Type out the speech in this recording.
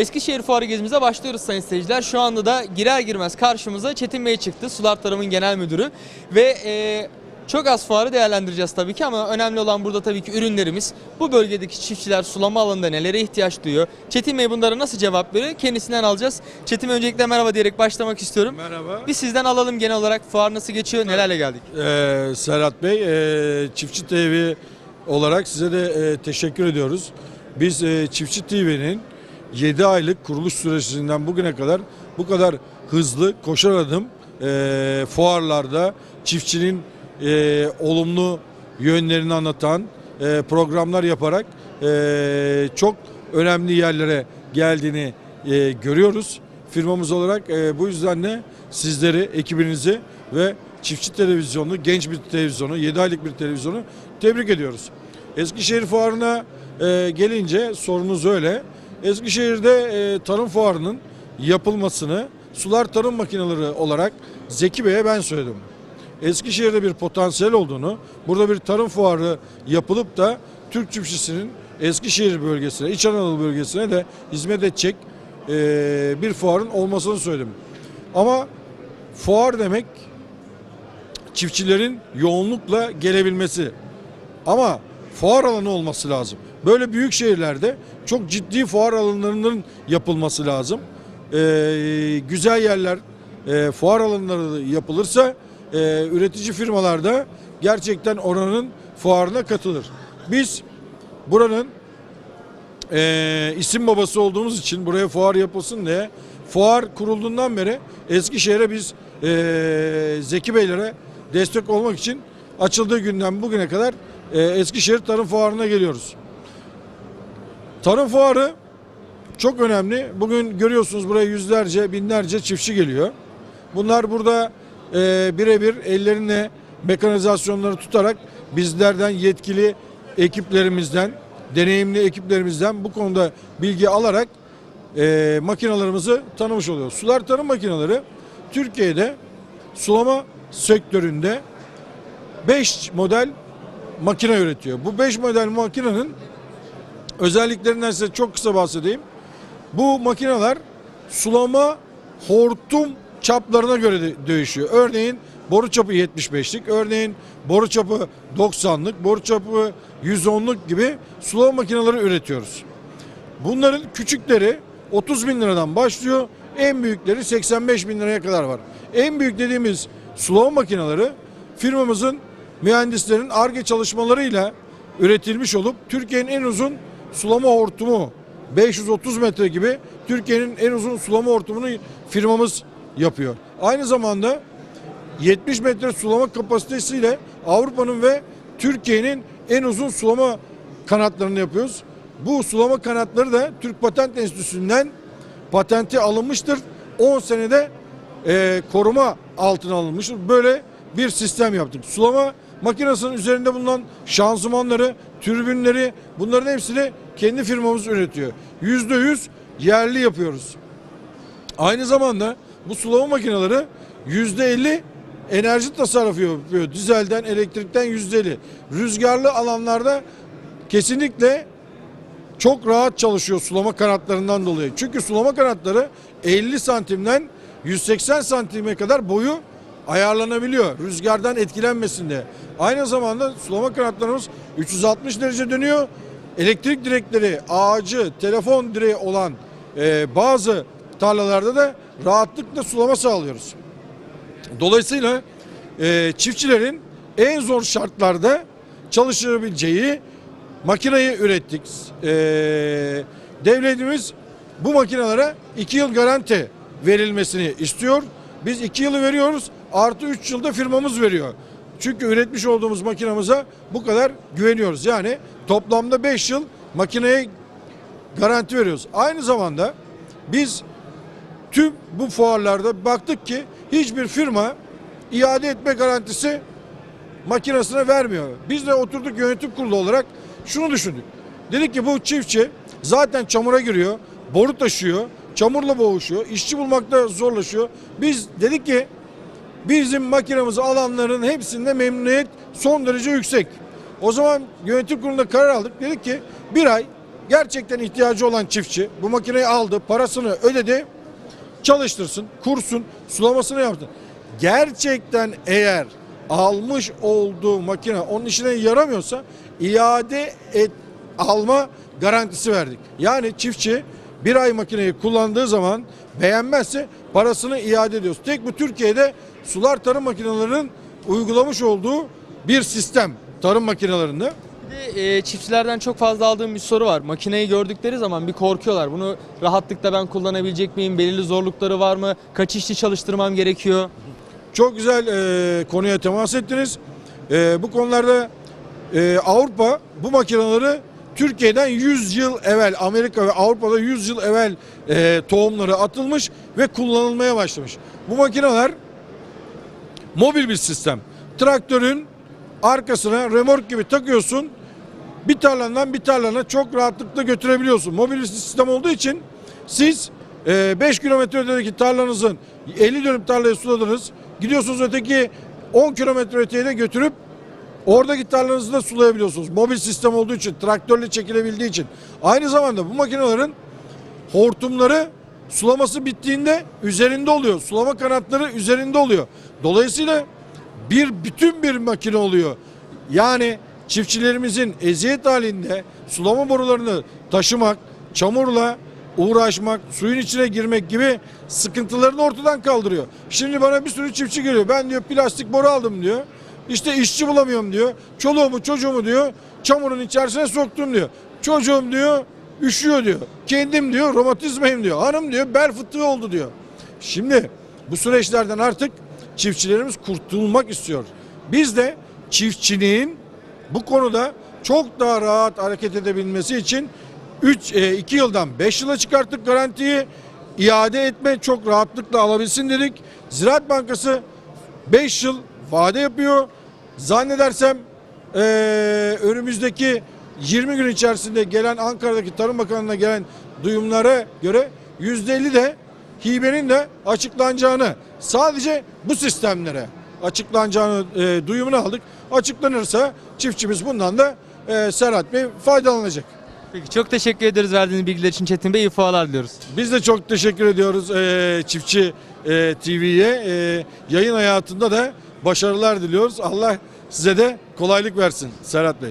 Eskişehir Fuarı gezimize başlıyoruz sayın seyirciler. Şu anda da girer girmez karşımıza Çetin Bey çıktı. Sular Tarım'ın genel müdürü. Ve e, çok az fuarı değerlendireceğiz tabii ki ama önemli olan burada tabii ki ürünlerimiz. Bu bölgedeki çiftçiler sulama alanında nelere ihtiyaç duyuyor? Çetin Bey bunlara nasıl cevap veriyor? Kendisinden alacağız. Çetin Bey öncelikle merhaba diyerek başlamak istiyorum. Merhaba. Bir sizden alalım genel olarak fuar nasıl geçiyor, nelerle geldik? Ee, Serhat Bey, e, Çiftçi TV olarak size de e, teşekkür ediyoruz. Biz e, Çiftçi TV'nin 7 aylık kuruluş sürecinden bugüne kadar bu kadar hızlı koşar adım e, fuarlarda çiftçinin e, olumlu yönlerini anlatan e, programlar yaparak e, çok önemli yerlere geldiğini e, görüyoruz. Firmamız olarak e, bu yüzden de sizleri, ekibinizi ve Çiftçi Televizyonu, genç bir televizyonu, 7 aylık bir televizyonu tebrik ediyoruz. Eskişehir Fuarı'na e, gelince sorunuz öyle. Eskişehir'de e, tarım fuarının yapılmasını sular tarım makineleri olarak Zeki Bey'e ben söyledim. Eskişehir'de bir potansiyel olduğunu, burada bir tarım fuarı yapılıp da Türk çiftçisinin Eskişehir bölgesine, İç Anadolu bölgesine de hizmet edecek e, bir fuarın olmasını söyledim. Ama fuar demek çiftçilerin yoğunlukla gelebilmesi. Ama fuar alanı olması lazım. Böyle büyük şehirlerde çok ciddi fuar alanlarının yapılması lazım. Ee, güzel yerler, e, fuar alanları yapılırsa e, üretici firmalarda gerçekten oranın fuarına katılır. Biz buranın e, isim babası olduğumuz için buraya fuar yapılsın diye fuar kurulduğundan beri Eskişehir'e biz e, Zeki Beylere destek olmak için açıldığı günden bugüne kadar e, Eskişehir Tarım Fuarı'na geliyoruz. Tarım Fuarı çok önemli. Bugün görüyorsunuz buraya yüzlerce, binlerce çiftçi geliyor. Bunlar burada e, birebir ellerine mekanizasyonları tutarak bizlerden yetkili ekiplerimizden, deneyimli ekiplerimizden bu konuda bilgi alarak e, makinalarımızı tanımış oluyoruz. Sular tarım makineleri Türkiye'de sulama sektöründe 5 model makine üretiyor. Bu 5 model makinenin özelliklerinden size çok kısa bahsedeyim. Bu makineler sulama hortum çaplarına göre de değişiyor. Örneğin boru çapı 75'lik, örneğin boru çapı 90'lık, boru çapı 110'luk gibi sulama makineleri üretiyoruz. Bunların küçükleri 30 bin liradan başlıyor. En büyükleri 85 bin liraya kadar var. En büyük dediğimiz sulama makineleri firmamızın mühendislerin ARGE çalışmalarıyla üretilmiş olup Türkiye'nin en uzun sulama hortumu 530 metre gibi Türkiye'nin en uzun sulama hortumunu firmamız yapıyor. Aynı zamanda 70 metre sulama kapasitesiyle Avrupa'nın ve Türkiye'nin en uzun sulama kanatlarını yapıyoruz. Bu sulama kanatları da Türk Patent Enstitüsü'nden patenti alınmıştır. 10 senede e, koruma altına alınmıştır. Böyle bir sistem yaptık. Sulama makinesinin üzerinde bulunan şanzımanları, türbinleri bunların hepsini kendi firmamız üretiyor. %100 yerli yapıyoruz. Aynı zamanda bu sulama makineleri %50 enerji tasarrufu yapıyor. Dizelden, elektrikten %50. Rüzgarlı alanlarda kesinlikle çok rahat çalışıyor sulama kanatlarından dolayı. Çünkü sulama kanatları 50 santimden 180 santime kadar boyu ayarlanabiliyor. Rüzgardan etkilenmesin diye. Aynı zamanda sulama kanatlarımız 360 derece dönüyor. Elektrik direkleri, ağacı, telefon direği olan e, bazı tarlalarda da rahatlıkla sulama sağlıyoruz. Dolayısıyla e, çiftçilerin en zor şartlarda çalışabileceği makineyi ürettik. E, devletimiz bu makinelere 2 yıl garanti verilmesini istiyor. Biz 2 yılı veriyoruz artı 3 yılda firmamız veriyor. Çünkü üretmiş olduğumuz makinamıza bu kadar güveniyoruz. Yani toplamda 5 yıl makineye garanti veriyoruz. Aynı zamanda biz tüm bu fuarlarda baktık ki hiçbir firma iade etme garantisi makinesine vermiyor. Biz de oturduk yönetim kurulu olarak şunu düşündük. Dedik ki bu çiftçi zaten çamura giriyor, boru taşıyor, çamurla boğuşuyor, işçi bulmakta zorlaşıyor. Biz dedik ki bizim makinemizi alanların hepsinde memnuniyet son derece yüksek. O zaman yönetim kurulunda karar aldık. Dedik ki bir ay gerçekten ihtiyacı olan çiftçi bu makineyi aldı, parasını ödedi, çalıştırsın, kursun, sulamasını yaptı. Gerçekten eğer almış olduğu makine onun işine yaramıyorsa iade et, alma garantisi verdik. Yani çiftçi bir ay makineyi kullandığı zaman beğenmezse parasını iade ediyoruz. Tek bu Türkiye'de sular tarım makinelerinin uygulamış olduğu bir sistem tarım makinelerinde. Bir de, e, çiftçilerden çok fazla aldığım bir soru var. Makineyi gördükleri zaman bir korkuyorlar. Bunu rahatlıkla ben kullanabilecek miyim? Belirli zorlukları var mı? Kaç işçi çalıştırmam gerekiyor? Çok güzel e, konuya temas ettiniz. E, bu konularda e, Avrupa bu makineleri Türkiye'den 100 yıl evvel Amerika ve Avrupa'da 100 yıl evvel e, tohumları atılmış ve kullanılmaya başlamış. Bu makineler mobil bir sistem. Traktörün arkasına remork gibi takıyorsun. Bir tarlandan bir tarlana çok rahatlıkla götürebiliyorsun. Mobil bir sistem olduğu için siz 5 kilometre ötedeki tarlanızın 50 dönüm tarlayı suladınız. Gidiyorsunuz öteki 10 kilometre öteye de götürüp oradaki tarlanızı da sulayabiliyorsunuz. Mobil sistem olduğu için, traktörle çekilebildiği için. Aynı zamanda bu makinelerin hortumları sulaması bittiğinde üzerinde oluyor. Sulama kanatları üzerinde oluyor. Dolayısıyla bir bütün bir makine oluyor. Yani çiftçilerimizin eziyet halinde sulama borularını taşımak, çamurla uğraşmak, suyun içine girmek gibi sıkıntılarını ortadan kaldırıyor. Şimdi bana bir sürü çiftçi geliyor. Ben diyor plastik boru aldım diyor. İşte işçi bulamıyorum diyor. Çoluğumu çocuğumu diyor çamurun içerisine soktum diyor. Çocuğum diyor üşüyor diyor. Kendim diyor romatizmayım diyor. Hanım diyor bel fıtığı oldu diyor. Şimdi bu süreçlerden artık çiftçilerimiz kurtulmak istiyor. Biz de çiftçiliğin bu konuda çok daha rahat hareket edebilmesi için 3 2 yıldan 5 yıla çıkarttık garantiyi. iade etme çok rahatlıkla alabilsin dedik. Ziraat Bankası 5 yıl vade yapıyor. Zannedersem eee, önümüzdeki 20 gün içerisinde gelen Ankara'daki Tarım Bakanlığı'na gelen duyumlara göre %50 de hibenin de açıklanacağını sadece bu sistemlere açıklanacağını e, duyumunu aldık. Açıklanırsa çiftçimiz bundan da e, Serhat Bey faydalanacak. Peki çok teşekkür ederiz verdiğiniz bilgiler için Çetin Bey. İyi fuarlar diliyoruz. Biz de çok teşekkür ediyoruz e, Çiftçi e, TV'ye. E, yayın hayatında da başarılar diliyoruz. Allah size de kolaylık versin Serhat Bey.